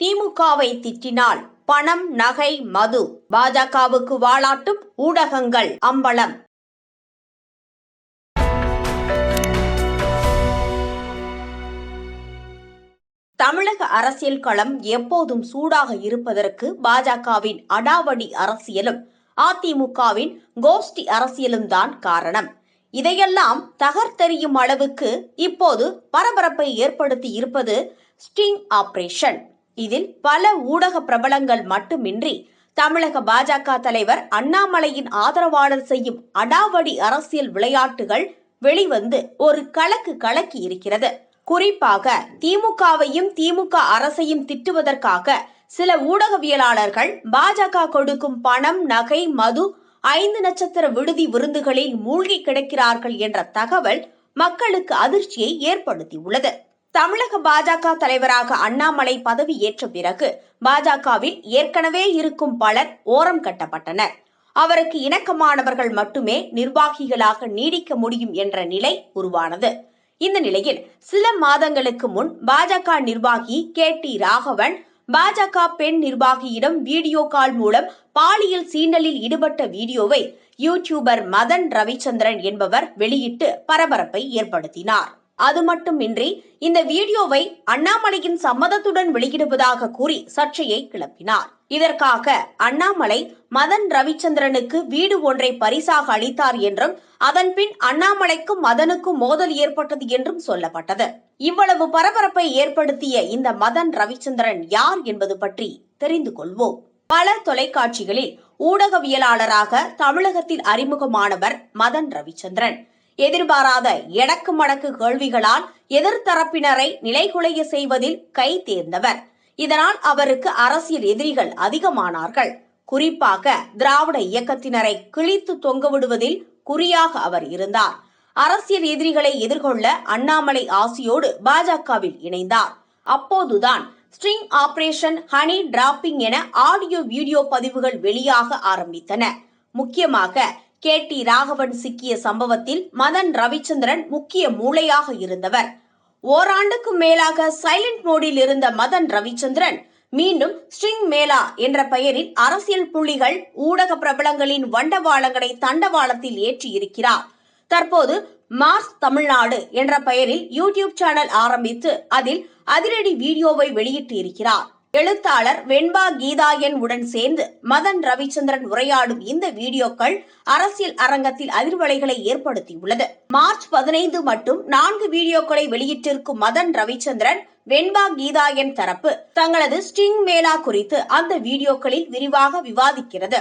திமுகவை திட்டினால் பணம் நகை மது பாஜகவுக்கு வாலாட்டும் ஊடகங்கள் அம்பலம். தமிழக அரசியல் களம் எப்போதும் சூடாக இருப்பதற்கு பாஜகவின் அடாவடி அரசியலும் அதிமுகவின் கோஷ்டி அரசியலும் தான் காரணம். இதையெல்லாம் தகர்த்தெறியும் அளவுக்கு இப்போது பரபரப்பை ஏற்படுத்தி இருப்பது ஸ்டிங் ஆபரேஷன். இதில் பல ஊடக பிரபலங்கள் மட்டுமின்றி தமிழக பாஜக தலைவர் அண்ணாமலையின் ஆதரவாளர் செய்யும் அடாவடி அரசியல் விளையாட்டுகள் வெளிவந்து ஒரு கலக்கு கலக்கி இருக்கிறது. குறிப்பாக திமுகவையும் திமுக அரசையும் திட்டுவதற்காக சில ஊடகவியலாளர்கள் பாஜக கொடுக்கும் பணம் நகை மது ஐந்து நட்சத்திர விடுதி விருந்துகளில் மூழ்கி கிடக்கிறார்கள் என்ற தகவல் மக்களுக்கு அதிர்ச்சியை ஏற்படுத்தியுள்ளது. தமிழக பாஜக தலைவராக அண்ணாமலை பதவி ஏற்ற பிறகு பாஜகவில் ஏற்கனவே இருக்கும் பலர் ஓரம் கட்டப்பட்டனர். அவருக்கு இணக்கமானவர்கள் மட்டுமே நிர்வாகிகளாக நீடிக்க முடியும் என்ற நிலை உருவானது. இந்த நிலையில் சில மாதங்களுக்கு முன் பாஜக நிர்வாகி கே டி ராகவன் பாஜக பெண் நிர்வாகியிடம் வீடியோ கால் மூலம் பாலியல் சீண்டலில் ஈடுபட்ட வீடியோவை யூடியூபர் மதன் ரவிச்சந்திரன் என்பவர் வெளியிட்டு பரபரப்பை ஏற்படுத்தினார். அது மட்டுமின்றி இந்த வீடியோவை அண்ணாமலையின் சம்மதத்துடன் வெளியிடுவதாக கூறி சர்ச்சையை கிளப்பினார். இதற்காக அண்ணாமலை மதன் ரவிச்சந்திரனுக்கு வீடு ஒன்றை பரிசாக அளித்தார் என்றும் அதன்பின் அண்ணாமலைக்கும் மதனுக்கும் மோதல் ஏற்பட்டது என்றும் சொல்லப்பட்டது. இவ்வளவு பரபரப்பை ஏற்படுத்திய இந்த மதன் ரவிச்சந்திரன் யார் என்பது பற்றி தெரிந்து கொள்வோம். பல தொலைக்காட்சிகளில் ஊடகவியலாளராக தமிழகத்தில் அறிமுகமானவர் மதன் ரவிச்சந்திரன். எதிர்பாராத எடக்கு மடக்கு கேள்விகளால் எதிர்த்தரப்பினரை நிலைகுலைய செய்வதில் கை தேர்ந்தவர். இதனால் அவருக்கு அரசியல் எதிரிகள் அதிகமானார்கள். குறிப்பாக திராவிட இயக்கத்தினரை கிழித்து தொங்கவிடுவதில் குறியாக அவர் இருந்தார். அரசியல் எதிரிகளை எதிர்கொள்ள அண்ணாமலை ஆசியோடு பாஜகவில் இணைந்தார். அப்போதுதான் ஸ்ட்ரிங் ஆபரேஷன் ஹனி டிராப்பிங் என ஆடியோ வீடியோ பதிவுகள் வெளியாக ஆரம்பித்தன. முக்கியமாக கே டி ராகவன் சிக்கிய சம்பவத்தில் மதன் ரவிச்சந்திரன் முக்கிய மூளையாக இருந்தவர். ஓராண்டுக்கும் மேலாக சைலண்ட் மோடில் இருந்த மதன் ரவிச்சந்திரன் மீண்டும் ஸ்ட்ரிங் மேலா என்ற பெயரில் அரசியல் புள்ளிகள் ஊடக பிரபலங்களின் வண்டவாளங்களை தண்டவாளத்தில் ஏற்றியிருக்கிறார் தற்போது மார்ஸ் தமிழ்நாடு என்ற பெயரில் யூடியூப் சேனல் ஆரம்பித்து அதில் அதிரடி வீடியோவை வெளியிட்டு இருக்கிறார். எழுத்தாளர் வெண்பா கீதாயன் உடன் சேர்ந்து மதன் ரவிச்சந்திரன் உரையாடும் இந்த வீடியோக்கள் அரசியல் அரங்கத்தில் அதிர்வலைகளை ஏற்படுத்தியுள்ளது. மார்ச் பதினைந்து மட்டும் நான்கு வீடியோக்களை வெளியிட்டிருக்கும் மதன் ரவிச்சந்திரன் வெண்பா கீதாயன் தரப்பு தங்களது ஸ்டிங் மேளா குறித்து அந்த வீடியோக்களில் விரிவாக விவாதிக்கிறது.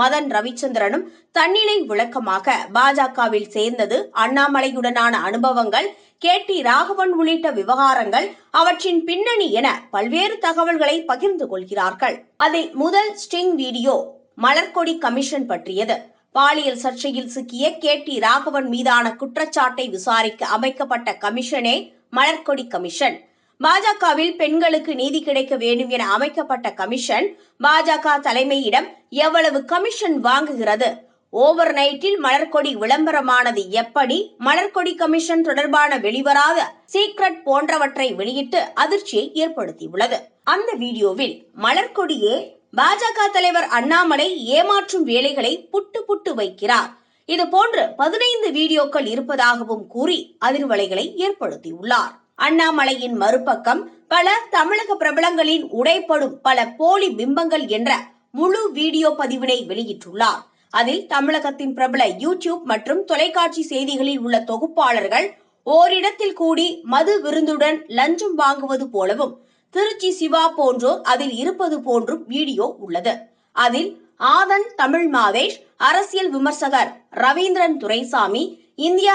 மதன் ரவிச்சந்திரனும் தன்னிலை விளக்கமாக பாஜகவில் சேர்ந்தது அண்ணாமலையுடனான அனுபவங்கள் கே டி ராகவன் உள்ளிட்ட விவகாரங்கள் அவற்றின் பின்னணி என பல்வேறு தகவல்களை பகிர்ந்து கொள்கிறார்கள். அதில் முதல் ஸ்டிங் வீடியோ மலர்கொடி கமிஷன் பற்றியது. பாலியல் சர்ச்சையில் சிக்கிய கே டி ராகவன் மீதான குற்றச்சாட்டை விசாரிக்க அமைக்கப்பட்ட கமிஷனே மலர்கொடி கமிஷன். பாஜகவில் பெண்களுக்கு நீதி கிடைக்க வேண்டும் என அமைக்கப்பட்ட கமிஷன் பாஜக தலைமையிடம் எவ்வளவு கமிஷன் வாங்குகிறது? ஓவர் நைட்டில் மலர்கொடி விளம்பரமானது எப்படி? மலர்கொடி கமிஷன் தொடர்பான வெளிவராத சீக்ரெட் போன்றவற்றை வெளியிட்டு அதிர்ச்சியை ஏற்படுத்தியுள்ளது. அந்த வீடியோவில் மலர்கொடியே பாஜக தலைவர் அண்ணாமலை ஏமாற்றும் வேலைகளை புட்டு புட்டு வைக்கிறார். இது போன்று பதினைந்து வீடியோக்கள் இருப்பதாகவும் கூறி அதிர்வலைகளை ஏற்படுத்தியுள்ளார். அண்ணாமலையின் மறுபக்கம் பல தமிழக பிரபலங்களின் உடைப்படும் பல போலி பிம்பங்கள் என்ற முழு வீடியோ பதிவினை வெளியிட்டுள்ளார். அதில் தமிழகத்தின் பிரபல யூடியூப் மற்றும் தொலைக்காட்சி செய்திகளில் உள்ள தொகுப்பாளர்கள் ஓரிடத்தில் கூடி மது விருந்துடன் லஞ்சம் வாங்குவது போலவும் திருச்சி சிவா போன்றோர் அதில் இருப்பது போன்றும் வீடியோ உள்ளது. அதில் ஆதன் தமிழ் மாதேஷ் அரசியல் விமர்சகர் ரவீந்திரன் துரைசாமி இந்தியா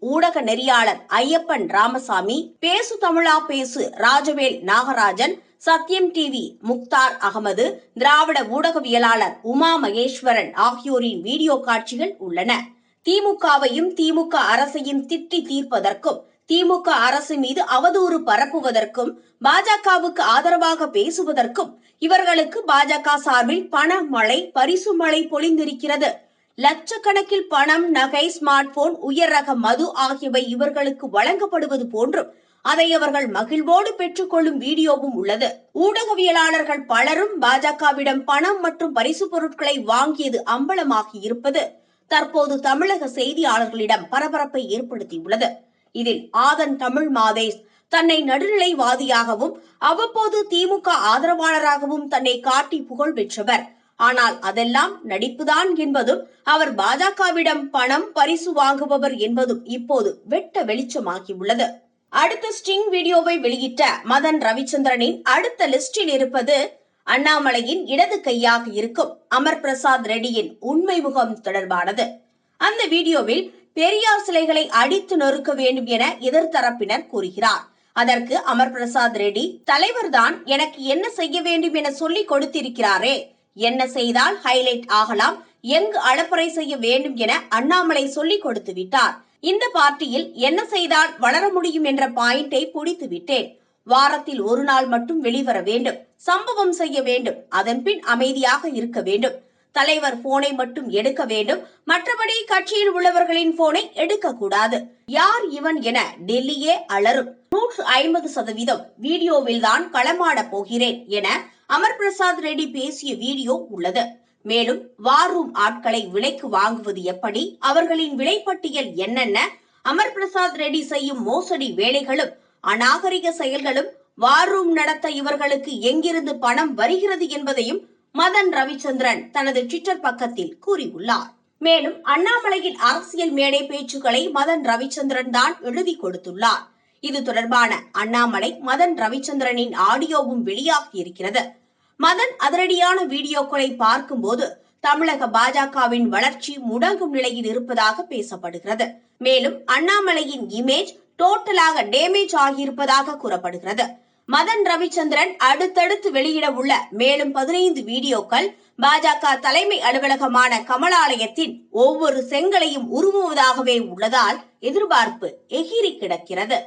ஊடக நெறியாளர் ஐயப்பன் ராமசாமி பேசு தமிழா பேசு ராஜவேல் நாகராஜன் சத்யம் டிவி முக்தார் அகமது திராவிட ஊடகவியலாளர் உமா மகேஸ்வரன் ஆகியோரின் வீடியோ காட்சிகள் உள்ளன. திமுகவையும் திமுக அரசையும் திட்டி தீர்ப்பதற்கும் திமுக அரசு மீது அவதூறு பரப்புவதற்கும் பாஜகவுக்கு ஆதரவாக பேசுவதற்கும் இவர்களுக்கு பாஜக சார்பில் பண மழை பரிசு மழை பொழிந்திருக்கிறது. லட்சக்கணக்கில் பணம் நகை ஸ்மார்ட் போன் உயர் ரக மது ஆகியவை இவர்களுக்கு வழங்கப்படுவது போன்றும் அதை அவர்கள் மகிழ்வோடு பெற்றுக்கொள்ளும் வீடியோவும் உள்ளது. ஊடகவியலாளர்கள் பலரும் பாஜகவிடம் பணம் மற்றும் பரிசு பொருட்களை வாங்கியது அம்பலமாகி இருப்பது தற்போது தமிழக செய்தியாளர்களிடம் பரபரப்பை ஏற்படுத்தியுள்ளது. இதில் ஆதன் தமிழ் மாதேஷ் தன்னை நடுநிலைவாதியாகவும் அவ்வப்போது திமுக ஆதரவாளராகவும் தன்னை காட்டி புகழ் பெற்றவர் ஆனால் அதெல்லாம் நடிப்புதான் என்பதும் அவர் பாஜகவிடம் பணம் பரிசு வாங்குபவர் என்பதும் இப்போது வெட்ட வெளிச்சமாகி உள்ளது. அடுத்த ஸ்டிங் வீடியோவை வெளியிட்ட மதன் ரவிச்சந்திரனின் அடுத்த லிஸ்டில் இருப்பது அண்ணாமலையின் இடது கையாக இருக்கும் அமர் பிரசாத் ரெட்டியின் உண்மை முகம் தொடர்பானது. அந்த வீடியோவில் பெரியார் சிலைகளை அடித்து நொறுக்க வேண்டும் என எதிர்த்தரப்பினர் கூறுகிறார். அதற்கு அமர் பிரசாத் ரெட்டி தலைவர்தான் எனக்கு என்ன செய்ய வேண்டும் என சொல்லிக் கொடுத்திருக்கிறாரே. என்ன செய்தால் ஹைலைட் ஆகலாம் எங்கு அளப்பறை செய்ய வேண்டும் என அண்ணாமலை சொல்லிக் கொடுத்து விட்டார். இந்த பார்ட்டியில் என்ன செய்தால் வளர முடியும் என்ற பாயிண்டை பிடித்து விட்டேன். வாரத்தில் ஒரு நாள் மட்டும் வெளிவர வேண்டும் சம்பவம் செய்ய வேண்டும் அதன்பின் அமைதியாக இருக்க வேண்டும். தலைவர் போனை மட்டும் எடுக்க வேண்டும் மற்றபடி கட்சியில் உள்ளவர்களின் போனை எடுக்க கூடாது யார் இவன் என டெல்லியே அலரும் நூற்று ஐம்பது சதவீதம் வீடியோவில் தான் களமாட போகிறேன் என அமர் பிரசாத் ரெட்டி பேசிய வீடியோ உள்ளது. மேலும் வார் ரூம் ஆட்களை விலைக்கு வாங்குவது எப்படி அவர்களின் விலைப்பட்டியல் என்னென்ன அமர் பிரசாத் ரெட்டி செய்யும் மோசடி வேலைகளும் அநாகரிக செயல்களும் வார்ரூம் நடத்த இவர்களுக்கு எங்கிருந்து பணம் வருகிறது என்பதையும் மதன் ரவிச்சந்திரன் தனது ட்விட்டர் பக்கத்தில் கூறியுள்ளார். மேலும் அண்ணாமலையின் அரசியல் மேடை பேச்சுக்களை மதன் ரவிச்சந்திரன் தான் எழுதி கொடுத்துள்ளார். இது தொடர்பான அண்ணாமலை மதன் ரவிச்சந்திரனின் ஆடியோவும் வெளியாகி இருக்கிறது. மதன் அதிரடியான வீடியோக்களை பார்க்கும்போது தமிழக பாஜகவின் வளர்ச்சி முடங்கும் நிலையில் இருப்பதாக பேசப்படுகிறது. மேலும் அண்ணாமலையின் இமேஜ் டோட்டலாக டேமேஜ் ஆகியிருப்பதாக கூறப்படுகிறது. மதன் ரவிச்சந்திரன் அடுத்தடுத்து வெளியிட உள்ள மேலும் பதினைந்து வீடியோக்கள் பாஜக தலைமை அலுவலகமான கமலாலயத்தின் ஒவ்வொரு செங்கலையும் உருவுவதாகவே உள்ளதால் எதிர்பார்ப்பு எகிரி கிடக்கிறது.